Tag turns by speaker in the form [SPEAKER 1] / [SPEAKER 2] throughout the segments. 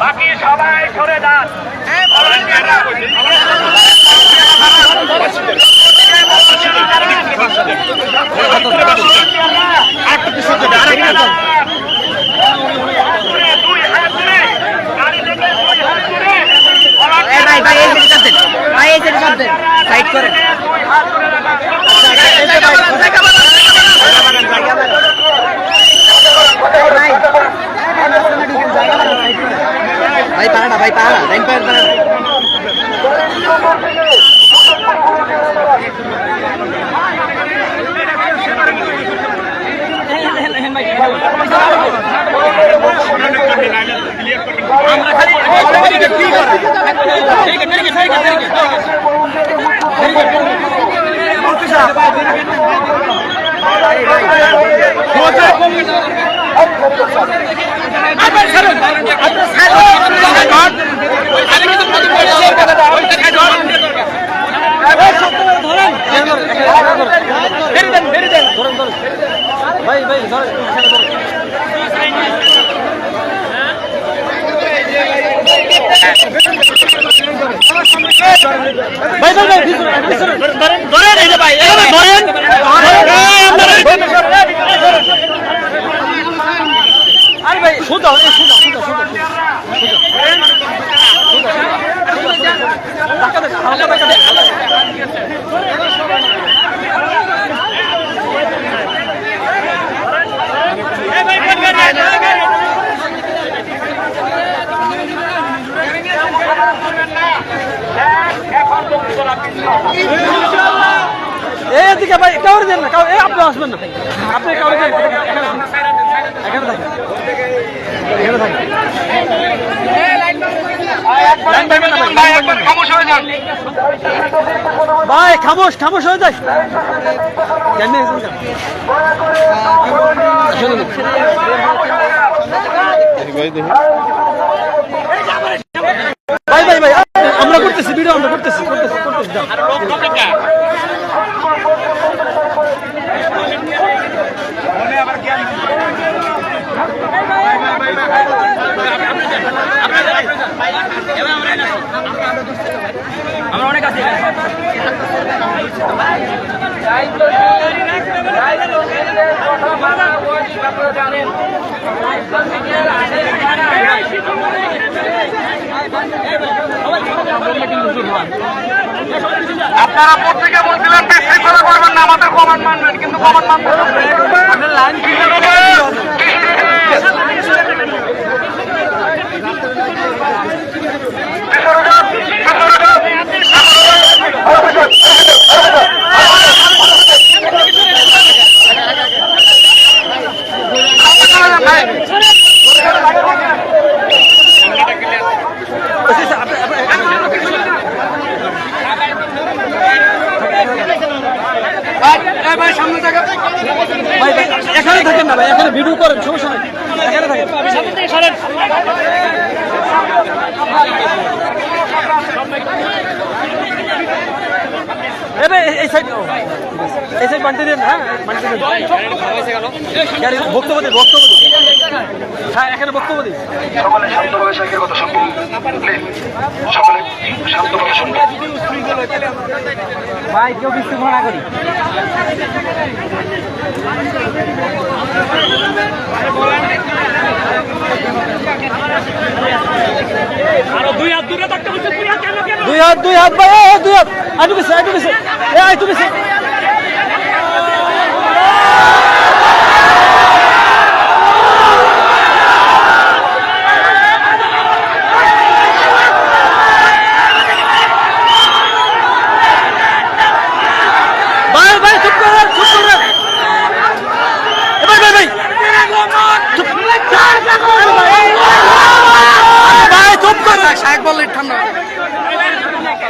[SPEAKER 1] বাকি সবাই সরে যান দুই হাত তুলে গাড়ি থেকে দুই হাত তুলে
[SPEAKER 2] এই ভাই ভাই ভাই এই সাইডে চাপ দেন ভাই পাহাড়া লাইন পাহাড় পাহাড়া
[SPEAKER 3] এদিকে ভাই, কাউরে দেন না, কাউ আপনি আসবেন না আপনি কাউরে দেন এখানে থাকেন। এখানে থাকেন ভাই।
[SPEAKER 1] খামোশ
[SPEAKER 3] খামোশ হয়ে যায়। ভাই ভাই ভাই আমরা করতেছি ভিডিও আমরা করতেছি করতেছি করতেছি
[SPEAKER 1] আপনারা প্রত্যেকে বলছিলেন বিশৃঙ্খলা করবেন না আমাদের কমান মানবেন কিন্তু কমান মানবেন লাইন
[SPEAKER 3] ভাই এখানে থাকেন না ভাই এখানে ভিডিও করেন সমস্যা নাই এখানে থাকেন এ ভাই, এই- এই সাইড এই সাইড বান্টি দেন হ্যাঁ বান্টি দেন গাড়ি বক্তব্য বক্তব্য দিন হ্যাঁ বক্তব্য দিন
[SPEAKER 1] সকলে শান্তভাবে শেখের কথা প্লিজ সকলে শান্তভাবে শুনবেন
[SPEAKER 2] ভাই কেউ বিশৃঙ্খলা করি
[SPEAKER 3] দুই হাত দুই হাত ভাই দুই হাত আটু গেছে আটু গেছে এ আটু গেছে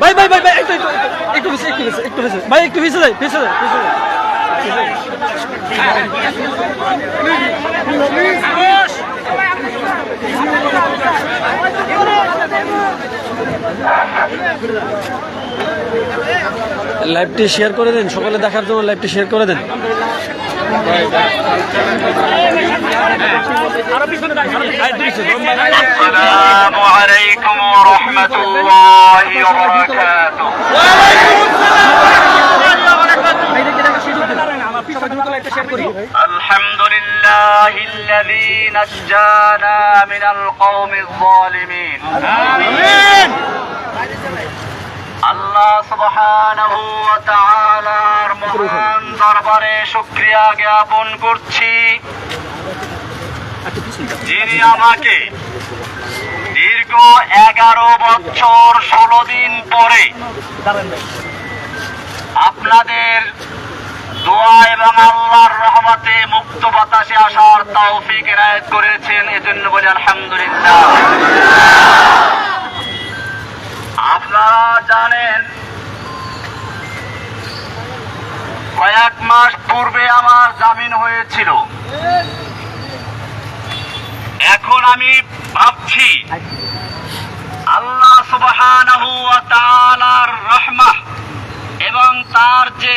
[SPEAKER 3] ভাই ভাই ভাই ভাই একটু একটু একটু একটু ভাই একটু পিছে যাই পিছে যাই পিছে যাই। লাইভটি শেয়ার করে দেন, সকলে দেখার জন্য লাইভটি শেয়ার করে দেন।
[SPEAKER 1] আসসালামু আলাইকুম ওয়া রাহমাতুল্লাহি ওয়া বারাকাতুহু। الحمد لله الذي نجانا من القوم الظالمين آمين আল্লাহ সুবহানাহু ওয়া তাআলার মহান দরবারে শুকরিয়া জ্ঞাপন করছি যিনি আমাকে দীর্ঘ এগারো বছর ষোলো দিন পরে আপনাদের দোয়া এবং আল্লাহর রহমতে মুক্ত বাতাসে আসার তৌফিক এনায়েত করেছেন, এজন্য বলি আলহামদুলিল্লাহ। আপনারা জানেন, কয়েক মাস পূর্বে আমার জামিন হয়েছিল। এখন আমি ভাবছি, আল্লাহ তাআলার রহমত এবং তার যে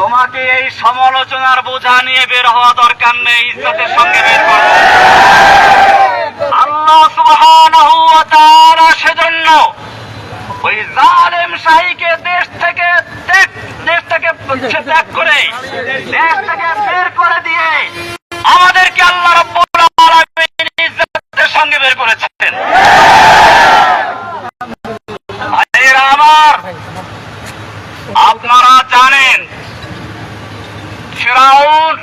[SPEAKER 1] তোমাকে এই সমালোচনার বোঝা নিয়ে বের হওয়া দরকার নেই, ইজ্জতের সঙ্গে বের করো। আল্লাহ সুবহানাহু ওয়া তাআলা সেজন্য ওই জালেম শাহীকে দেশ থেকে দেশ থেকে ত্যাগ করে, দেশ থেকে বের করে দিয়ে আমাদেরকে আল্লাহ রাব্বুল আলামিন ইজ্জতের সঙ্গে বের করেছেন ভাইয়েরা আমার আপনারা জানেন ফেরাউন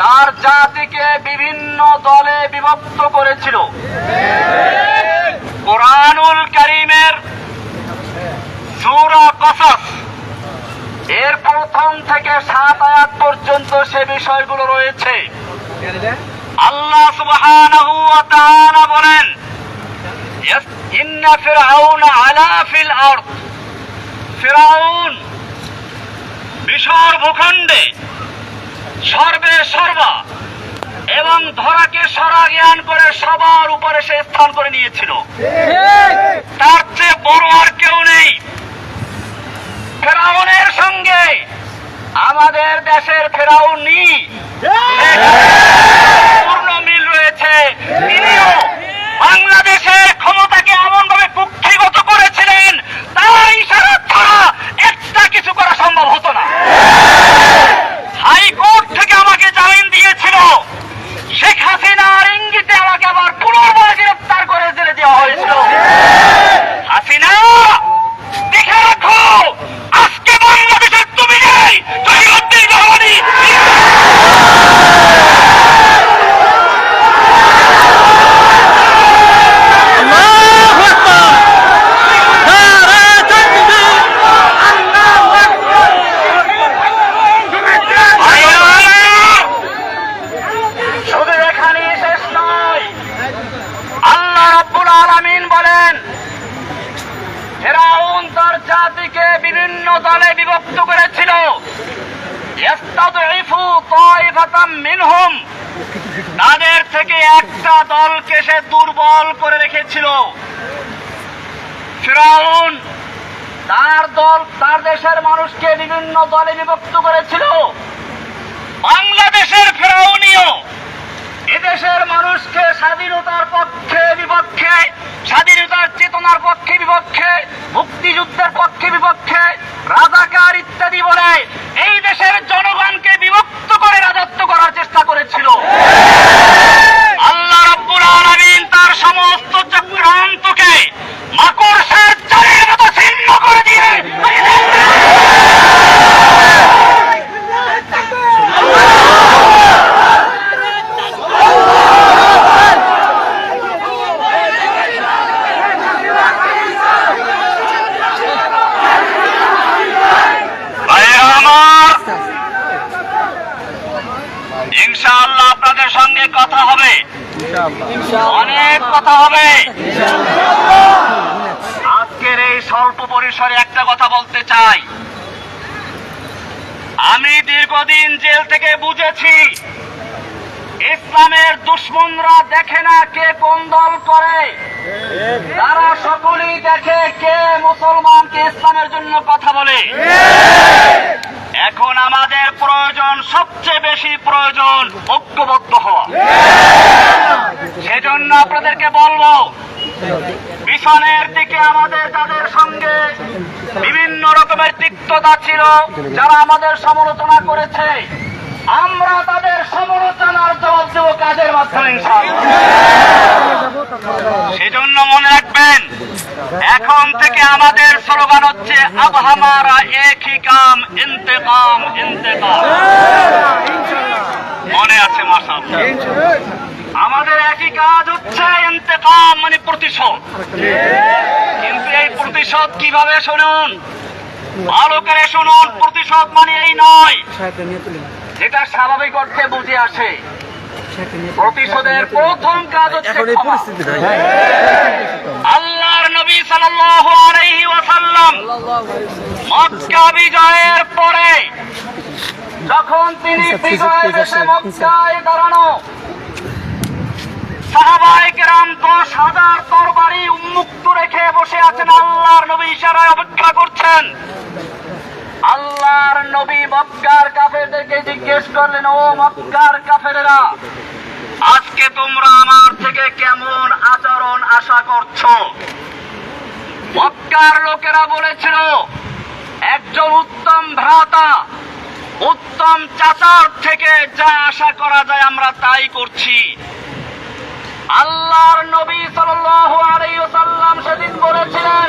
[SPEAKER 1] তার জাতিকে বিভিন্ন দলে বিভক্ত করেছিল। কোরআনুল করিমের সূরা কসস। এর প্রথম থেকে সাত আয়াত পর্যন্ত সে বিষয়গুলো রয়েছে। আল্লাহ সুবহানাহু ওয়া তাআলা বলেন ইন্না ফিরআউনা আলা ফিল আরদ। ফিরআউন মিশর ভূখণ্ডে সর্বে সর্বা এবং ধরাকে সরা জ্ঞান করে সবার উপরে সে স্থান করে নিয়েছিল। তার চেয়ে বড় আর কেউ নেই। ফেরাউনের সঙ্গে আমাদের দেশের ফেরাউনি। পূর্ণ মিল রয়েছে। তিনিও বাংলাদেশের ক্ষমতাকে এমন ভাবে কুক্ষিগত করেছিলেন তার ইশারা ছাড়া একটা কিছু করা সম্ভব হতো না হাইকোর্ট থেকে আমাকে জামিন দিয়েছিল শেখ হাসিনার ইঙ্গিতে আমাকে আবার পুনর্বার গ্রেপ্তার করে জেলে দেওয়া হয়েছিল হাসিনা দেখে রাখো আজকে বাংলাদেশের তুমি নেই জহিরুদ্দিন রহমানি
[SPEAKER 3] আল্লাহু আকবার নারে তাকবীর
[SPEAKER 1] শুধু এখানে শেষ নয় আল্লাহ রাব্বুল বলেন ফেরাউন তার জাতিকে বিভিন্ন দলে বিভক্ত করেছিল। তাদের থেকে একটা দলকে সে দুর্বল করে রেখেছিল। ফেরাউন তার দল তার দেশের মানুষকে বিভিন্ন দলে বিভক্ত করেছিল। বাংলাদেশের ফেরাউনিও এদেশের মানুষকে স্বাধীনতার পক্ষে বিপক্ষে স্বাধীনতার চেতনার পক্ষে বিপক্ষে মুক্তিযুদ্ধের পক্ষে বিপক্ষে রাজাকার ইত্যাদি বলে এই দেশের জনগণকে বিভক্ত করে রাজত্ব করার চেষ্টা করেছিল আল্লাহ রাব্বুল আলামিন তার সমস্ত চক্রান্তকে মাকড়সার চালের মতো ছিন্ন করে দিয়ে ভাইয়েরা আমার ইনশাআল্লাহ আপনাদের সঙ্গে কথা হবে অনেক কথা হবে। আজকের এই স্বল্প পরিসরে একটা কথা বলতে চাই। আমি দীর্ঘদিন জেল থেকে বুঝেছি ইসলামের দুশ্মনরা দেখে না কে কোন দল করে। তারা সকলেই দেখে কে মুসলমানকে ইসলামের জন্য কথা বলে। এখন আমাদের প্রয়োজন, সবচেয়ে বেশি প্রয়োজন ঐক্যবদ্ধ হওয়া। সেজন্য আপনাদেরকে বলব মিশনের দিকে আমাদের তাদের সঙ্গে বিভিন্ন রকমের তিক্ততা ছিল, যারা আমাদের সমালোচনা করেছে। আমরা তাদের সমালোচনার জবাব দেবো কাজের মাধ্যমে। সেজন্য মনে রাখবেন, এখন থেকে আমাদের স্লোগান হচ্ছে আব হামারা এক হি কাম, ইন্তেকাম ইন্তেকাম মনে আছে মাসাল আমাদের একই কাজ হচ্ছে ইন্তেকাম মানে প্রতিশোধ। কিন্তু এই প্রতিশোধ কীভাবে শুনুন? ভালো করে শুনুন, প্রতিশোধ মানে এই নয়। যেটা স্বাভাবিক অর্থে বুঝে আসে। প্রতিশোধের প্রথম কাজ হচ্ছে
[SPEAKER 3] ভাই
[SPEAKER 1] আল্লাহর নবী সাল্লাল্লাহু আলাইহি ওয়াসাল্লাম মক্কা বিজয়ের পরে যখন তিনি বিজয় দেশে মক্কায় দাঁড়ানো সাহাবায়ে কেরাম দশ হাজার তরবারি উন্মুক্ত রেখে বসে আছেন আল্লাহর নবী ইশারায় অপেক্ষা করছেন। আল্লাহর নবী মক্কার কাফেরদেরকে জিজ্ঞেস করলেন, ও মক্কার কাফেরেরা, আজকে তোমরা আমার থেকে কেমন আচরণ আশা করছ? মক্কার লোকেরা বলেছিল, একজন উত্তম ভ্রাতা, উত্তম চাচার থেকে যা আশা করা যায় আমরা তাই করছি। আল্লাহর নবী সাল্লাল্লাহু আলাইহি ওয়াসাল্লাম সেদিন বলেছিলেন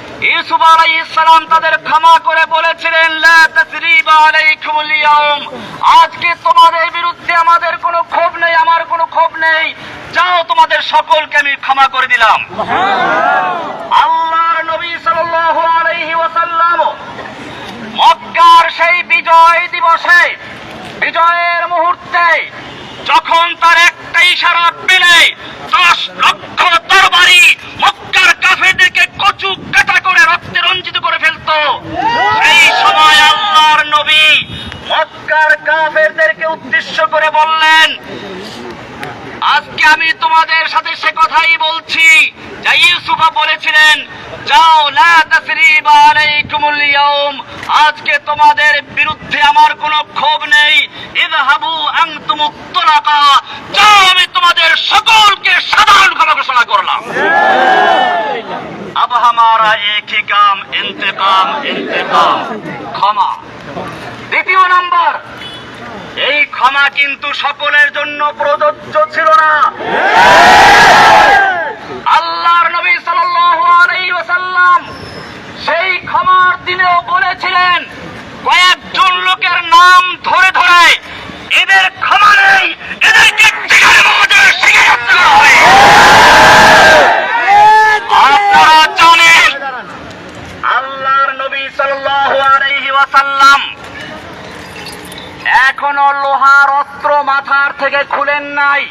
[SPEAKER 1] ইউসুফ আলাইহিস সালাম তাদের ক্ষমা করে বলেছিলেন আজকে তোমাদের বিরুদ্ধে আমাদের কোনো ক্ষোভ নেই, আমার কোনো ক্ষোভ নেই। যাও, তোমাদের সকলকে আমি ক্ষমা করে দিলাম। আল্লাহর নবী সাল্লাল্লাহু আলাইহি ওয়াসাল্লাম মক্কার সেই বিজয় দিবসে, বিজয়ের মুহূর্তে যখন তার একটা ইশারা পেলে দশ লক্ষ তরবারি মক্কার কাফেরদেরকে কচু কাটা করে রক্তে রঞ্জিত করে ফেলতো। সেই সময় আল্লাহর নবী মক্কার কাফেরদেরকে উদ্দেশ্য করে বললেন, আজকে আমি তোমাদের সাথে সে কথাই বলছি। যা ইউসুফা বলেছিলেন যাও লা তাসরিবা আলাইকুমুল ইয়াউম আজকে তোমাদের বিরুদ্ধে আমার কোনো ক্ষোভ নেই ইযহাবু আনতুমুত তুলাকা যাও আমি তোমাদের সকলকে সাধারণ ক্ষমা ঘোষণা করলাম अब हमारा एक ही काम इंतकाम इंतकाम ক্ষমা দ্বিতীয় নাম্বার এই ক্ষমা কিন্তু সকলের জন্য প্রযোজ্য ছিল না আল্লাহর নবী সাল্লাল্লাহু ওয়াসাল্লাম সেই ক্ষমার দিনেও বলেছিলেন, কয়েকজন লোকের নাম ধরে ধরে এদের ক্ষমা নেই, এদেরকে এখনও লোহার অস্ত্র মাথার থেকে খুলেন নাই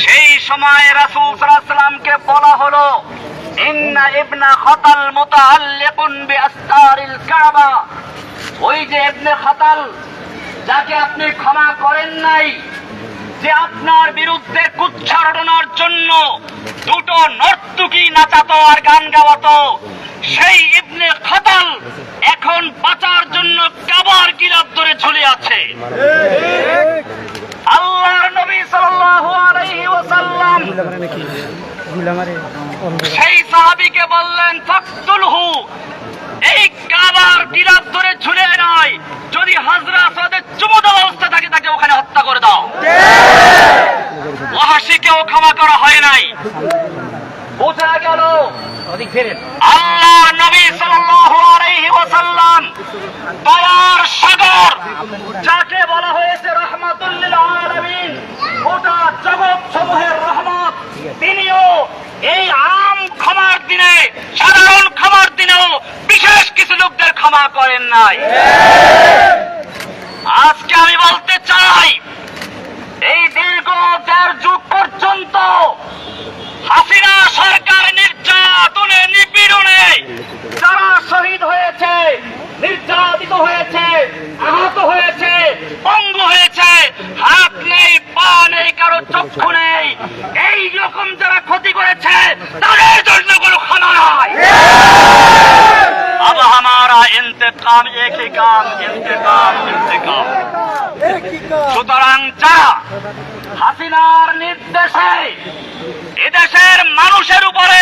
[SPEAKER 1] সেই সময় রাসূল সাল্লাল্লাহু আলাইহি সাল্লামকে বলা হলো ইন্না ইবনা খাতাল মুতাআল্লিকুন বিআস্তারিল কাবা ওই যে ইবনে খাতাল যাকে আপনি ক্ষমা করেন নাই, যে আপনার বিরুদ্ধে কুচ্ছারণার জন্য দুটো নর্তকী নাচাতো আর গান গাওয়াতো, সেই ইবনে খাতাল এখন বাঁচার জন্য কাবার গিলাপ ধরে ঝুলে আছে। আল্লাহর নবী সাল্লাল্লাহু আলাইহি ওয়াসাল্লাম সেই সাহাবীকে বললেন, ফাকতুলহু, এই কাবার গিলাপ ধরে ছুলে নয়। যদি হাজরা আসাদের চুমুদ অবস্থা থাকে, তাকে ওখানে হত্যা করে দাও। ওহাসিকেও ক্ষমা করা হয় নাই। বোঝা গেল? আল্লাহ নবী সাল্লাল্লাহু আলাইহি ওয়াসাল্লাম দয়ার সাগর আমার একই কাম ইন্তেকাম ইন্তেকাম সুতরাং যা হাসিনার নির্দেশে এদেশের মানুষের উপরে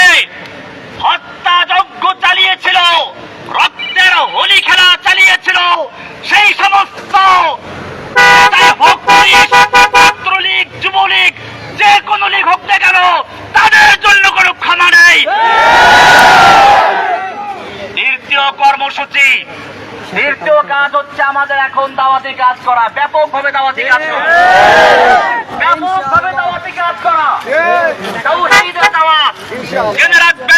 [SPEAKER 1] করা ব্যাপকভাবে দাওয়াতি কাজ করা। ব্যাপকভাবে দাওয়াতি কাজ করা। দাওয়াত। জেনে রাখবেন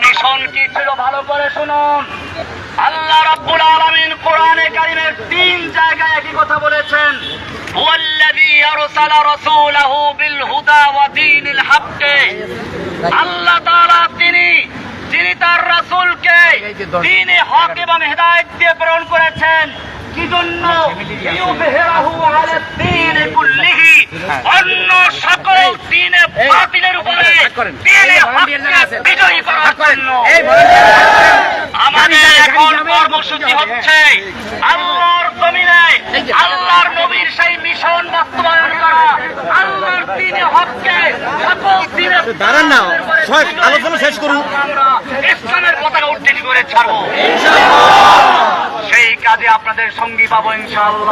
[SPEAKER 1] মিশন কি ছিল ভালো করে শুনুন। আল্লাহ রাব্বুল আলামিন কোরআনে কারিমের তিন জায়গায় একই কথা বলেছেন। আল্লাহ তাআলা তিনি যিনি তার রাসূলকে হক এবং হেদায়েত দিয়ে প্রেরণ করেছেন। কি জন্য ইউবহিরাহু আলা কুল্লিহি। অন্য সকল দ্বীনে বাতিলের উপরে হককে বিজয়ী করার জন্য আমাদের এখন কর্মসূচি হচ্ছে আল্লাহর জমিনে আল্লাহর নবীর সেই মিশন বাস্তবায়ন করা আল্লাহর দিনে হককে সকল দিনে
[SPEAKER 3] দাঁড়ান না, আলোচনা শেষ করুন।
[SPEAKER 1] আমরা ইসলামের পতাকা উত্তীর্ণ করে ছাড়বো সেই কাজে আপনাদের সঙ্গী পাবো ইনশাআল্লাহ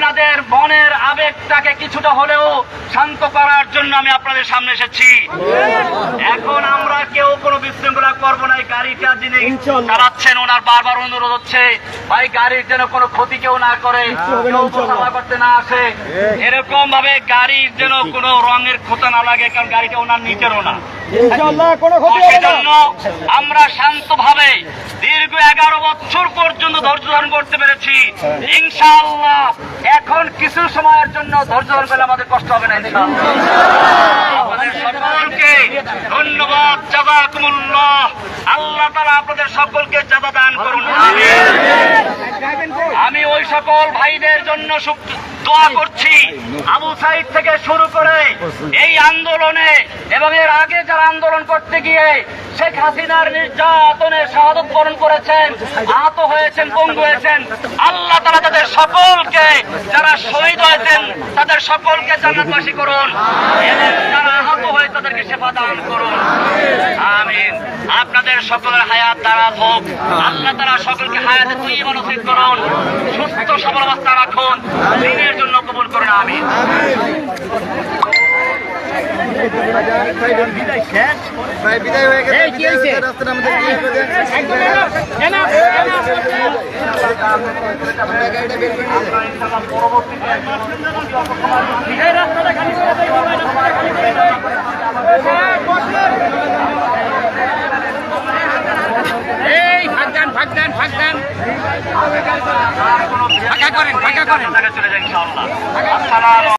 [SPEAKER 1] আপনাদের মনের আবেগটাকে কিছুটা হলেও শান্ত করার জন্য আমি আপনাদের সামনে এসেছি। এখন আমরা বিশৃঙ্খলা করব না এই গাড়িটা যিনি চালাচ্ছেন ওনার বারবার অনুরোধ হচ্ছে ভাই গাড়ির যেন কোনো ক্ষতি কেউ না করে করতে না আসে। এরকম ভাবে গাড়ির যেন কোনো রঙের খোঁচা না লাগে কারণ গাড়িটা ওনার নিজেরও না। সেজন্য আমরা শান্তভাবে দীর্ঘ এগারো বছর পর্যন্ত ধৈর্য ধারণ করতে পেরেছি। ইনশাআল্লাহ এখন কিছু সময়ের জন্য ধৈর্য ধারণ করলে আমাদের কষ্ট হবে না ইনশাআল্লাহ আপনাদের সকলকে ধন্যবাদ। জাজাকুমুল্লাহ আল্লাহ তাআলা আপনাদের সকলকে চাদা দান করুন। আমি ওই সকল ভাইদের জন্য দোয়া করছি আবু সাইদ থেকে শুরু করে এই আন্দোলনে এবং এর আগে যারা আন্দোলন করতে গিয়ে শেখ হাসিনার নির্যাতনে শাহাদত বরণ করেছেন, আহত হয়েছেন, পঙ্গু হয়েছেন, আল্লাহ তারা তাদের সকলকে যারা শহীদ হয়েছেন, তাদের সকলকে জান্নাতবাসী করুন। এবং যারা আহত হয়ে, তাদেরকে সেবা দান করুন। আমিন। আপনাদের সকলের হায়াত দারাজ হোক। আল্লাহ তারা সকলকে হায়াতে তুই নসিব করুন। সুস্থ সবল অবস্থা রাখুন। দিনের জন্য কবুল করুন আমিন।
[SPEAKER 4] ভাই বিদায় হয়ে গেছে? রাস্তাটা আমাদের এই ফাঁক দেন ফাঁক
[SPEAKER 1] দেন ফাঁক দেন।
[SPEAKER 3] ফাঁকা করেন ফাঁকা করেন।
[SPEAKER 1] চলে যান ইনশাআল্লাহ